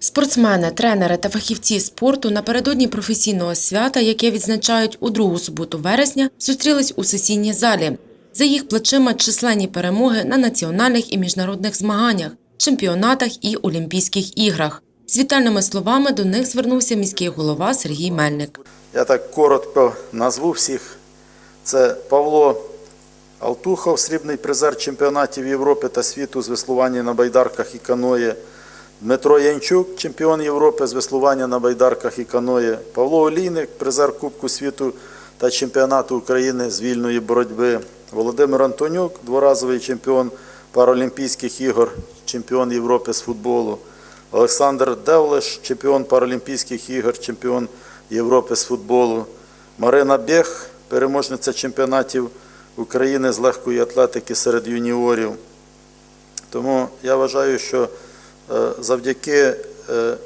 Спортсмени, тренери та фахівці спорту напередодні професійного свята, яке відзначають у другу суботу вересня, зустрілись у сесійній залі. За їх плечима численні перемоги на національних і міжнародних змаганнях, чемпіонатах і Олімпійських іграх. З вітальними словами до них звернувся міський голова Сергій Мельник. Я так коротко назву всіх. Це Павло Алтухов, срібний призер чемпіонатів Європи та світу з веслування на байдарках і каної. Дмитро Янчук, чемпіон Європи з веслування на байдарках і каної. Павло Олійник, призер Кубку світу та чемпіонату України з вільної боротьби. Володимир Антонюк, дворазовий чемпіон Паралімпійських ігор, чемпіон Європи з футболу. Олександр Девлеш, чемпіон Паралімпійських ігор, чемпіон Європи з футболу. Марина Бех, переможниця чемпіонатів України з легкої атлетики серед юніорів. Тому я вважаю, що завдяки е,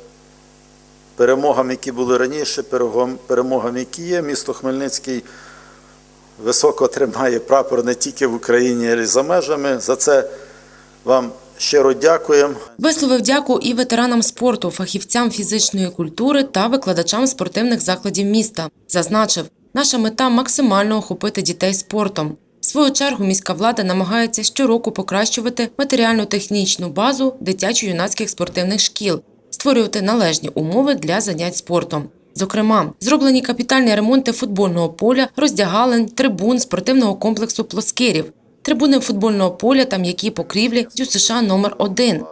перемогам, які були раніше, перемогам, які є, місто Хмельницький високо тримає прапор не тільки в Україні, а й за межами. За це вам щиро дякуємо. Висловив дяку і ветеранам спорту, фахівцям фізичної культури та викладачам спортивних закладів міста. Зазначив, наша мета максимально охопити дітей спортом. Свою чергу міська влада намагається щороку покращувати матеріально-технічну базу дитячо-юнацьких спортивних шкіл, створювати належні умови для занять спортом. Зокрема, зроблені капітальні ремонти футбольного поля, роздягалень, трибун спортивного комплексу плоскирів, трибуни футбольного поля та м'які покрівлі ДЮСШ номер 1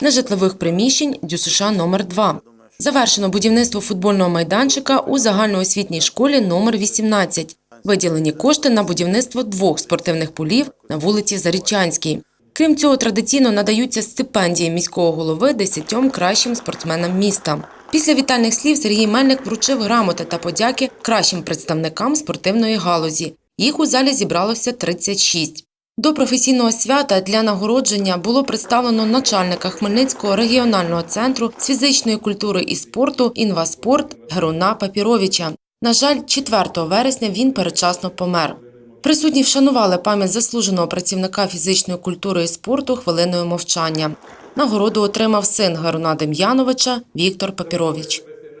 нежитлових приміщень ДЮСШ номер 2 Завершено будівництво футбольного майданчика у загальноосвітній школі номер 18 Виділені кошти на будівництво двох спортивних полів на вулиці Зарічанській. Крім цього, традиційно надаються стипендії міського голови десятьом кращим спортсменам міста. Після вітальних слів Сергій Мельник вручив грамоти та подяки кращим представникам спортивної галузі. Їх у залі зібралося 36. До професійного свята для нагородження було представлено начальника Хмельницького регіонального центру з фізичної культури і спорту «Інваспорт» Геруна Папіровича. На жаль, 4 вересня він передчасно помер. Присутні вшанували пам'ять заслуженого працівника фізичної культури і спорту хвилиною мовчання. Нагороду отримав син Гаруна Дем'яновича Віктор Папірович.